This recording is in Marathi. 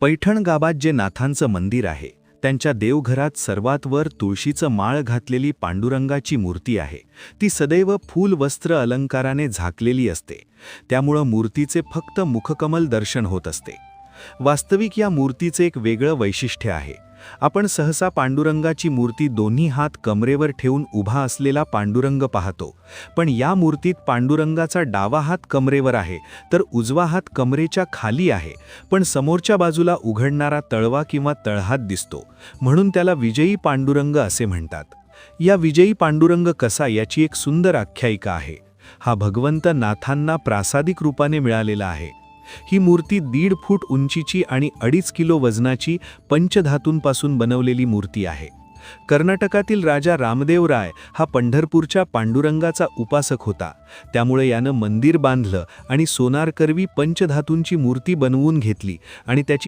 पैठण गावात जे नाथांचं मंदिर आहे त्यांच्या देवघरात सर्वात वर तुळशीचं माळ घातलेली पांडुरंगाची मूर्ती आहे. ती सदैव फूल वस्त्र अलंकाराने झाकलेली असते. त्यामुळं मूर्तीचे फक्त मुखकमल दर्शन होत असते. वास्तविक या मूर्तीचे एक वेगळं वैशिष्ट्य आहे. आपण सहसा पांडुरंगाची मूर्ती दोन्ही हात कमरेवर ठेवून उभा असलेला पांडुरंग पाहतो. पण या मूर्तीत पांडुरंगाचा डावा हात कमरेवर आहे तर उजवा हात कमरेच्या खाली आहे. पण समोरच्या बाजूला उघडणारा तळवा किंवा तळहात दिसतो. म्हणून त्याला विजयी पांडुरंग असे म्हणतात. या विजयी पांडुरंग कसा याची एक सुंदर आख्यायिका आहे. हा भगवंत नाथांना प्रासादिक रूपाने मिळालेला आहे. ही मूर्ती दीड फूट उंचीची आणि अडीच किलो वजनाची पंचधातूंपासून बनवलेली मूर्ती आहे. कर्नाटकातील राजा रामदेव राय हा पंढरपूरच्या पांडुरंगाचा उपासक होता. त्यामुळे यानं मंदिर बांधलं आणि सोनारकरवी पंचधातूंची मूर्ती बनवून घेतली आणि त्याची